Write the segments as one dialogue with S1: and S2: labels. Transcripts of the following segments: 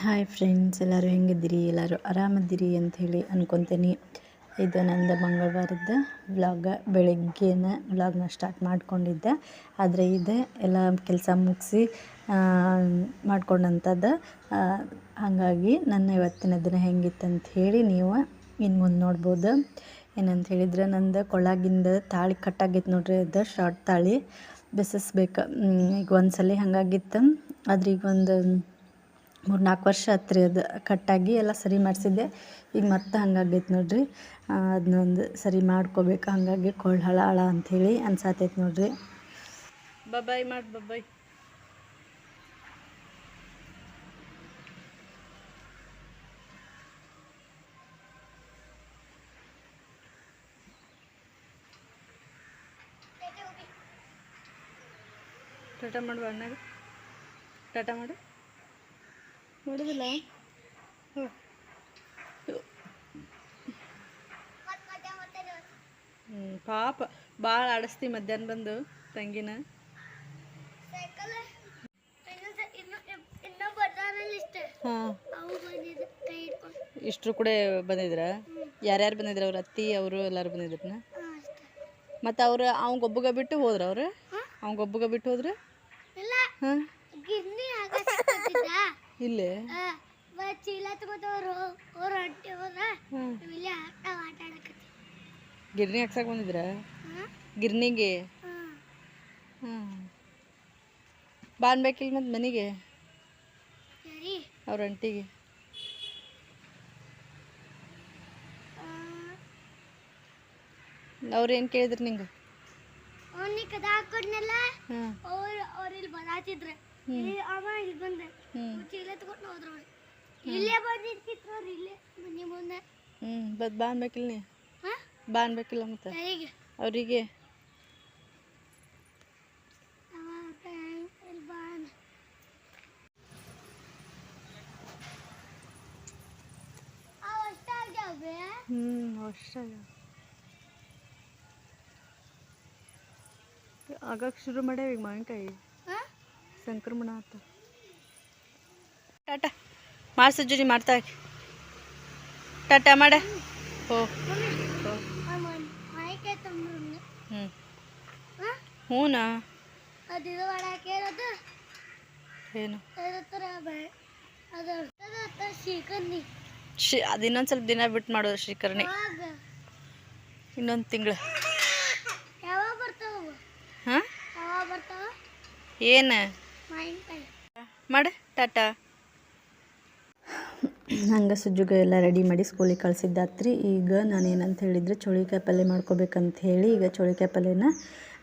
S1: Hi friends ಎಲ್ಲರೂ ಹೆಂಗಿದ್ದೀರಿ? ಎಲ್ಲರೂ ಆರಾಮದಿರಿ ಅಂಥೇಳಿ ಅಂದ್ಕೊತೀನಿ ಇದು ನಂದು ಮಂಗಳವಾರದ ವ್ಲಾಗ, ಬೆಳಗ್ಗೆನ ವ್ಲಾಗ್ನ ಸ್ಟಾರ್ಟ್ ಮಾಡ್ಕೊಂಡಿದ್ದೆ. ಆದರೆ ಇದು, ಎಲ್ಲ ಕೆಲಸ ಮುಗಿಸಿ ಮಾಡ್ಕೊಂಡಂಥದ್ದು ಹಾಗಾಗಿ ನನ್ನ ಇವತ್ತಿನ ದಿನ ಹೆಂಗಿತ್ತಂಥೇಳಿ ನೀವು ಇನ್ನು ಮುಂದೆ ನೋಡ್ಬೋದು. ಏನಂತ ಹೇಳಿದ್ರೆ, ನಂದು ಕೊಳಗಿಂದ ತಾಳಿ ಕಟ್ಟಾಗಿತ್ತು ನೋಡ್ರಿ, ಅದು ಶಾರ್ಟ್ ತಾಳಿ. ಬೆಸಸ್ಬೇಕು. ಈಗ ಒಂದು ಸಲ ಹಾಗಾಗಿತ್ತು. ಆದ್ರೆ ಈಗ ಒಂದು ಮೂರು ನಾಲ್ಕು ವರ್ಷ ಆತು ರೀ ಅದು ಕಟ್ಟಾಗಿ ಎಲ್ಲ ಸರಿ ಮಾಡಿಸಿದ್ದೆ. ಈಗ ಮತ್ತೆ ಹಂಗಾಗೈತೆ ನೋಡ್ರಿ. ಅದನ್ನೊಂದು ಸರಿ ಮಾಡ್ಕೋಬೇಕು. ಹಾಗಾಗಿ ಕೊಳ್ಳ ಹಳ ಹಳ ಅಂಥೇಳಿ ಅನ್ಸಾತೈತೆ ನೋಡ್ರಿ. ಬಬಾಯ್ ಮಾಡಿ ಬಬಾಯ್. ಟಾಟಾ ಮಾಡುವ ಅಣ್ಣಗೆ. ಟಾಟಾ ಮಾಡು. ಹ್ಞೂ ಹ್ಞೂ ಪಾಪ. ಭಾಳ ಆಡಿಸ್ತಿ ಮಧ್ಯಾಹ್ನ ಬಂದು ತಂಗಿನ. ಹಾಂ. ಇಷ್ಟರು ಕೂಡ ಬಂದಿದ್ರ? ಯಾರ್ಯಾರು ಬಂದಿದ್ರು ಅವ್ರ ಅತ್ತಿ ಅವರು ಎಲ್ಲರೂ ಬಂದಿದ್ರನ? ಮತ್ತು ಅವ್ರು ಅವಂಗೊಬ್ಬಗ ಬಿಟ್ಟು ಹೋದ್ರ ಅವ್ರು? ಅವಂಗೊಬ್ಬಗ ಬಿಟ್ಟು ಹೋದ್ರ? ಹಾಂ. ಇಲ್ಲೇ?
S2: ಚೀಲ ತಗೋತವ್ರು ಅವ್ರ ಹೊಟ್ಟೆ ಹೋದ.
S1: ಹ್ಞೂ
S2: ಇಲ್ಲೇ ನಾವು ಆಟ ಆಡಕತ್ತಿ.
S1: ಗಿರ್ನಿ ಹಾಕ್ಸಕ್ ಬಂದಿದ್ರ? ಗಿರ್ನಿಗೆ?
S2: ಹಾಂ.
S1: ಹ್ಞೂ ಬಾ ಅನ್ಬೇಕಿಲ್ಲ ಮತ್ತು ಮನೆಗೆ? ಅವ್ರ ಅಂಟಿಗೆ ಅವ್ರು ಏನು ಕೇಳಿದ್ರು ನಿಂಗೆ?
S2: ಅವ್ನಿ ಕದ ಹಾಕೊಂಡ್ನಲ್ಲ? ಅವ್ರು ಅವ್ರು ಇಲ್ಲಿ ಬರಾತಿದ್ರ. ಇಲ್ಲಿ ಅವ ಇಲ್ಲಿ ಬಂದ.
S1: ಹ್ಞೂ
S2: ಚೀಲ ತಗೊಂಡು ಹೋದ್ರು ಅವ್ರು. ಇಲ್ಲೇ ಬಂದಿರ್ತಿದ್ರು ಅವ್ರು ಇಲ್ಲೇ ಮನೆ ಮುಂದೆ.
S1: ಹ್ಞೂ ಬದ್ ಬಾ ಅನ್ಬೇಕಿಲ್ಲ ನೀ?
S2: ಹಾ?
S1: ಬಾ ಅನ್ಬೇಕಿಲ್ಲ ಮತ್ತು?
S2: ಸರಿಗೆ
S1: ಅವರಿಗೆ?
S2: ಅವ ಇಲ್ಲಿ ಬಾ ಅನ್ನ. ಅವ್ ಅಷ್ಟ ಆಗ್ಯಾವೆ
S1: ಹ್ಞೂ ಅಷ್ಟ ಆಗಕ್ಕೆ ಶುರು ಮಾಡ್ಯಾವ ಈಗ ಮಾವಿನಕಾಯಿ.
S2: ಹಾ
S1: ಸಂಕ್ರಮಣ ಆತ ಟಾಟಾ ಮಾಡಿ ಸಜ್ಜುರಿ ಮಾಡ್ತಾ ಟಾಟಾ ಮಾಡ. ಹೋ. ಹ್ಞೂ
S2: ಹಾ.
S1: ಹ್ಞೂನಾ
S2: ಅದು ಇದು ಮಾಡಕ್ಕೆ ಇರೋದು
S1: ಏನು?
S2: ಅದು ಅದತ್ತ ಶ್ರೀಕಂದಿ
S1: ಶಿ ಅದು ಇನ್ನೊಂದು ಸ್ವಲ್ಪ ದಿನ ಬಿಟ್ಟು ಮಾಡೋದು ಶ್ರೀಕರ್ಣಿ. ಇನ್ನೊಂದು ತಿಂಗಳು. ಹಾಂ? ಏನು? ಮಾಡ, ಟಾಟಾ. ಹಂಗೆ ಸುಜ್ಜುಗ ಎಲ್ಲ ರೆಡಿ ಮಾಡಿ ಸ್ಕೂಲಿಗೆ ಕಳ್ಸಿದ್ದಾತ್ರಿ. ಈಗ ನಾನು ಏನಂತ ಹೇಳಿದ್ರೆ ಚೋಳಿಕಾಯಿ ಪಲ್ಯ ಮಾಡ್ಕೋಬೇಕಂತ ಹೇಳಿ ಈಗ ಚೋಳಿಕಾಯಿ ಪಲ್ಯನ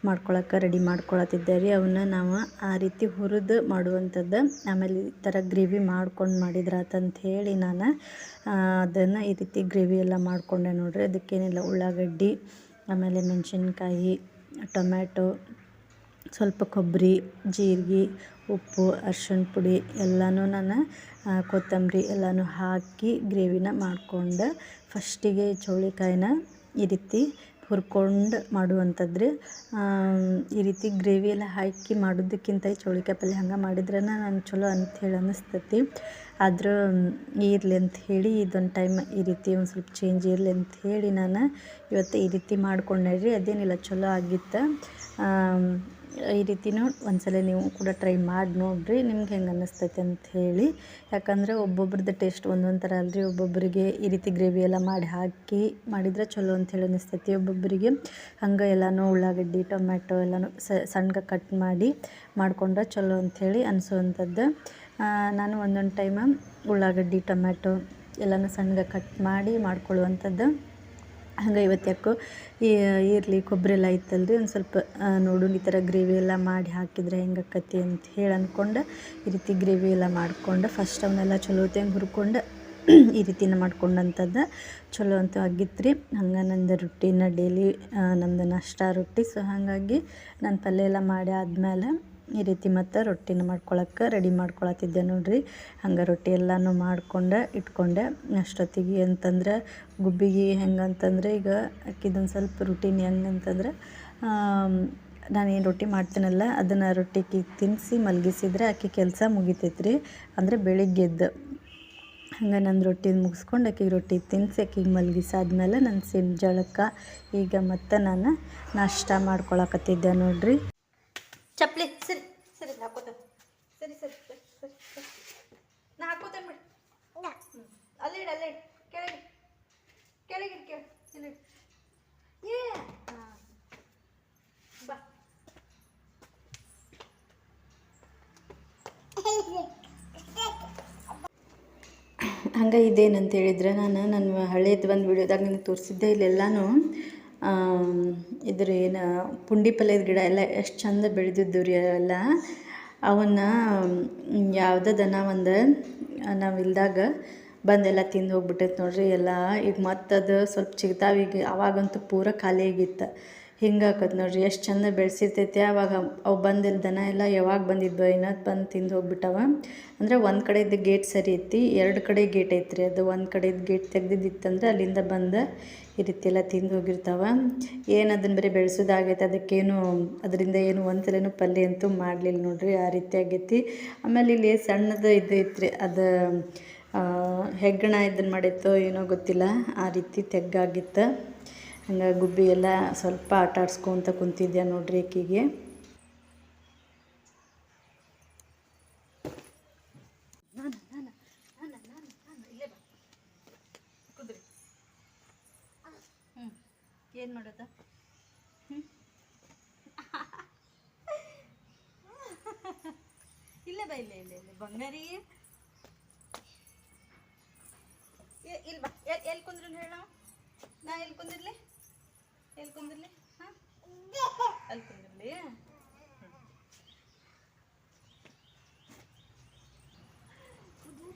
S1: ಮಾಡ್ಕೊಳಕ್ಕೆ ರೆಡಿ ಮಾಡ್ಕೊಳತ್ತಿದ್ದೆ ರೀ ಅವನ್ನ ನಾವು ಆ ರೀತಿ ಹುರಿದು ಮಾಡುವಂಥದ್ದು, ಆಮೇಲೆ ಈ ಥರ ಗ್ರೇವಿ ಮಾಡ್ಕೊಂಡು ಮಾಡಿದ್ರಾತಂತ ಹೇಳಿ ನಾನು ಅದನ್ನು ಈ ರೀತಿ ಗ್ರೇವಿ ಎಲ್ಲ ಮಾಡಿಕೊಂಡೆ ನೋಡ್ರಿ. ಅದಕ್ಕೇನಿಲ್ಲ, ಉಳ್ಳಾಗಡ್ಡಿ, ಆಮೇಲೆ ಮೆಣಸಿನ್ಕಾಯಿ, ಟೊಮ್ಯಾಟೊ ಸ್ವಲ್ಪ ಕೊಬ್ಬರಿ, ಜೀರಿಗೆ, ಉಪ್ಪು, ಅರ್ಶಿಣ ಪುಡಿ ಎಲ್ಲನೂ ನಾನು ಕೊತ್ತಂಬರಿ ಎಲ್ಲನೂ ಹಾಕಿ ಗ್ರೇವಿನ ಮಾಡ್ಕೊಂಡು ಫಸ್ಟಿಗೆ ಚೌಳಿಕಾಯಿನ ಈ ರೀತಿ ಹುರ್ಕೊಂಡು ಮಾಡುವಂಥದ್ದು ರೀ ಈ ರೀತಿ ಗ್ರೇವಿ ಎಲ್ಲ ಹಾಕಿ ಮಾಡೋದಕ್ಕಿಂತ ಈ ಚೌಳಿಕಾಯಿ ಪಲ್ಯ ಹಂಗೆ ಮಾಡಿದ್ರೆ ನಾನು ಚಲೋ ಅಂಥೇಳಿ ಅನ್ನಿಸ್ತೈತಿ ಆದರೂ, ಇರಲಿ ಅಂತ ಹೇಳಿ ಇದೊಂದು ಟೈಮ್ ಈ ರೀತಿ ಒಂದು ಸ್ವಲ್ಪ ಚೇಂಜ್ ಇರಲಿ ಅಂತ ಹೇಳಿ ನಾನು ಇವತ್ತು ಈ ರೀತಿ ಮಾಡ್ಕೊಂಡೆ ರೀ ಅದೇನಿಲ್ಲ ಚಲೋ ಆಗಿತ್ತು. ಈ ರೀತಿನೂ ಒಂದ್ಸಲ ನೀವು ಕೂಡ ಟ್ರೈ ಮಾಡಿ ನೋಡಿರಿ, ನಿಮ್ಗೆ ಹೆಂಗೆ ಅನ್ನಿಸ್ತೈತೆ ಅಂತ ಹೇಳಿ. ಯಾಕಂದರೆ ಒಬ್ಬೊಬ್ರದ್ದು ಟೇಸ್ಟ್ ಒಂದೊಂದು ಥರ ಅಲ್ರಿ. ಒಬ್ಬೊಬ್ಬರಿಗೆ ಈ ರೀತಿ ಗ್ರೇವಿ ಎಲ್ಲ ಮಾಡಿ ಹಾಕಿ ಮಾಡಿದ್ರೆ ಚಲೋ ಅಂಥೇಳಿ ಅನ್ನಿಸ್ತೈತಿ. ಒಬ್ಬೊಬ್ಬರಿಗೆ ಹಂಗೆ ಎಲ್ಲನೂ ಉಳ್ಳಾಗಡ್ಡಿ, ಟೊಮ್ಯಾಟೊ ಎಲ್ಲನೂ ಸಣ್ಣಗೆ ಕಟ್ ಮಾಡಿ ಮಾಡಿಕೊಂಡ್ರೆ ಚಲೋ ಅಂಥೇಳಿ ಅನಿಸೋವಂಥದ್ದು ನಾನು ಒಂದೊಂದು ಟೈಮ ಉಳ್ಳಾಗಡ್ಡಿ, ಟೊಮ್ಯಾಟೊ ಎಲ್ಲನೂ ಸಣ್ಣಗೆ ಕಟ್ ಮಾಡಿ ಮಾಡ್ಕೊಳ್ಳುವಂಥದ್ದು. ಹಂಗೆ ಇವತ್ತು ಯಾಕೋ ಇರಲಿ ಕೊಬ್ಬರಿ ಎಲ್ಲ ಇತ್ತಲ್ರಿ, ಒಂದು ಸ್ವಲ್ಪ ನೋಡು, ಈ ಥರ ಗ್ರೇವಿ ಎಲ್ಲ ಮಾಡಿ ಹಾಕಿದ್ರೆ ಹೆಂಗೆ ಆಕತಿ ಅಂತ ಹೇಳಿ ಅಂದ್ಕೊಂಡು ಈ ರೀತಿ ಗ್ರೇವಿ ಎಲ್ಲ ಮಾಡ್ಕೊಂಡು ಫಸ್ಟ್ ಅವನ್ನೆಲ್ಲ ಚಲೋ ಹೊತ್ತಿಗೆ ಹುರ್ಕೊಂಡು ಈ ರೀತಿನ ಮಾಡ್ಕೊಂಡಂಥದ್ದು ಚಲೋ ಅಂತ ಆಗಿತ್ತು ರೀ ಹಂಗೆ ನಂದು ರೊಟ್ಟಿನ ಡೈಲಿ ನಮ್ದು ನಾಷ್ಟ ರೊಟ್ಟಿ. ಸೊ ಹಾಗಾಗಿ ನಾನು ಪಲ್ಯ ಎಲ್ಲ ಮಾಡಿ ಆದಮೇಲೆ ಈ ರೀತಿ ಮತ್ತು ರೊಟ್ಟಿನ ಮಾಡ್ಕೊಳಕ್ಕೆ ರೆಡಿ ಮಾಡ್ಕೊಳತ್ತಿದ್ದೆ ನೋಡಿರಿ. ಹಂಗೆ ರೊಟ್ಟಿ ಎಲ್ಲನೂ ಮಾಡ್ಕೊಂಡು, ಇಟ್ಕೊಂಡೆ. ಅಷ್ಟೊತ್ತಿಗೆ ಅಂತಂದ್ರೆ ಗುಬ್ಬಿಗೆ ಹೆಂಗಂತಂದ್ರೆ ಈಗ ಅಕ್ಕಿದೊಂದು ಸ್ವಲ್ಪ ರುಟೀನ್ ಹೆಂಗಂತಂದ್ರೆ ನಾನೇನು ರೊಟ್ಟಿ ಮಾಡ್ತೀನಲ್ಲ ಅದನ್ನು ರೊಟ್ಟಿಗೆ ತಿನ್ನಿಸಿ ಮಲಗಿಸಿದ್ರೆ ಆಕೆ ಕೆಲಸ ಮುಗಿತೈತೆ ರೀ ಅಂದರೆ ಬೆಳಿಗ್ಗೆದ್ದು ಹಂಗೆ ನನ್ನ ರೊಟ್ಟಿ ಮುಗಿಸ್ಕೊಂಡು ಆಕಿಗೆ ರೊಟ್ಟಿ ತಿನ್ನಿಸಿ ಆಕಿಗೆ ಮಲಗಿಸಾದ್ಮೇಲೆ ನನ್ನ ಸಿಮ್ ಜಳಕ್ಕೆ ಈಗ ಮತ್ತೆ ನಾನು ನಾಷ್ಟ ಮಾಡ್ಕೊಳಕತ್ತಿದ್ದೆ ನೋಡ್ರಿ. ಚಪ್ಪಲಿ ಸರಿ. ಸರಿ ಹಾಕೋತ ಸರಿ ಸರಿ ಸರಿ ಸರಿ ಸರಿ. ನಾ ಹಾಕೋತೇನೆ ಬಿಡಿ. ಅಲ್ಲೇ ಇಡು ಅಲ್ಲೇ ಇಡು. ಕೆಳಗೆ ಕೆಳಗೆ ಕೇಳಿ. ಇಲ್ಲಿ. ಏ ಹಾಂ ಬಾ. ಹಂಗೆ ಇದೇನಂತ ಹೇಳಿದ್ರೆ ನಾನು ನನ್ನ ಹಳೇದು ಒಂದು ವಿಡಿಯೋದಾಗ ನಿಮ್ಗೆ ತೋರಿಸಿದ್ದೆ ಇಲ್ಲೆಲ್ಲನೂ ಇದ್ರ ಏನು ಪುಂಡಿ ಪಲ್ಯದ ಗಿಡ ಎಲ್ಲ ಎಷ್ಟು ಚಂದ ಬೆಳೆದಿದ್ದು ರೀ ಎಲ್ಲ ಅವನ್ನ ಯಾವುದೇ ದನ ಒಂದು, ನಾವು ಇಲ್ದಾಗ ಬಂದೆಲ್ಲ ತಿಂದು ಹೋಗ್ಬಿಟ್ಟೈತೆ ನೋಡಿರಿ. ಎಲ್ಲ ಈಗ ಮತ್ತದು ಸ್ವಲ್ಪ ಚಿಗ್ತಾವ. ಈಗ ಅವಾಗಂತೂ ಪೂರ ಖಾಲಿ ಆಗಿತ್ತು ಹಿಂಗೆ ಆಕತ್ ನೋಡ್ರಿ, ಎಷ್ಟು ಚಂದ ಬೆಳೆಸಿರ್ತೈತಿ. ಅವಾಗ ಅವು ಬಂದಿಲ್ಲ ದನ ಎಲ್ಲ ಯಾವಾಗ ಬಂದಿದ್ವು ಏನೋ ಬಂದು ತಿಂದು ಹೋಗ್ಬಿಟ್ಟವ. ಅಂದರೆ ಒಂದು ಕಡೆದು ಗೇಟ್ ಸರಿ ಐತಿ, ಎರಡು ಕಡೆ ಗೇಟ್ ಐತ್ರಿ. ಅದು ಒಂದು ಕಡೆದು ಗೇಟ್ ತೆಗ್ದಿದ್ದಿತ್ತಂದ್ರೆ ಅಲ್ಲಿಂದ ಬಂದು ಈ ರೀತಿ ಎಲ್ಲ ತಿಂದು ಹೋಗಿರ್ತಾವ. ಏನು ಅದನ್ನು ಬರೀ ಬೆಳೆಸೋದಾಗೈತೆ ಅದಕ್ಕೇನು ಅದರಿಂದ ಏನು ಒಂದ್ಸಲೇನು ಪಲ್ಯ ಅಂತೂ ಮಾಡಲಿಲ್ಲ ನೋಡ್ರಿ, ಆ ರೀತಿ ಆಗೈತಿ. ಆಮೇಲೆ ಇಲ್ಲಿ ಸಣ್ಣದು ಇದು ಐತ್ರಿ, ಅದು ಹೆಗ್ಗಣ ಇದನ್ನು ಮಾಡಿತ್ತೋ ಏನೋ ಗೊತ್ತಿಲ್ಲ, ಆ ರೀತಿ ತೆಗ್ಗಾಗಿತ್ತು. ಹಂಗೆ ಗುಬ್ಬಿ ಎಲ್ಲ ಸ್ವಲ್ಪ ಆಟ ಆಡ್ಸ್ಕೊಂತ ಕುಂತಿದ್ದೆ ನೋಡ್ರಿ ಆಕಿಗೆ ಏನು ಮಾಡೋದ? ಇಲ್ಲ ಬಾ, ಇಲ್ಲ ಇಲ್ಲ ಇಲ್ಲ. ಬಂಗಾರಿ ಏ ಇಲ್ಲ ಬಾ ಎಲ್ಲಿ ಕುಂದ್ರು ಹೇಳ ನಾ ಎಲ್ಲಿ ಕುಂದಿರ್ಲಿ ಎಲ್ಲಿ ಕುಂದಿರ್ಲಿ ಹಾಂ ಅಲ್ಲಿ ಕುಂದಿರ್ಲಿ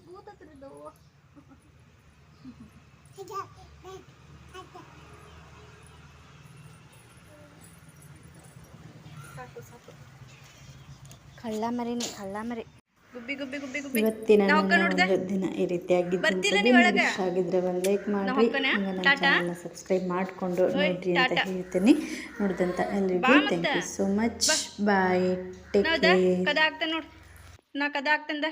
S1: ಭೂತ ಹತ್ರದವು ಸಾಕು ಸಾಕು
S2: ಕಳ್ಳ ಮರಿನಿ ಕಳ್ಳ ಮರಿ
S1: ಗುಬ್ಬಿ ಗುಬ್ಬಿ ಗುಬ್ಬಿ ಗುಬ್ಬಿ. ಇವತ್ತಿನ ಒಂದು ದಿನ ಈ ಇಷ್ಟ ಆಗಿದ್ರೆ ಒಂದು ಲೈಕ್ ಮಾಡಿ ಚಾನಲ್ನ ಸಬ್ಸ್ಕ್ರೈಬ್ ಮಾಡಿಕೊಂಡು ನೋಡ್ರಿ ಅಂತ ಹೇಳ್ತೀನಿ. ನೋಡಿದಂತ ಎಲ್ರಿಗೂ thank you so much bye take care
S2: ಕದ ಆಗ್ತಾನೆ ನೋಡಿ. ನಾ ಕದ ಆಗ್ತಂದ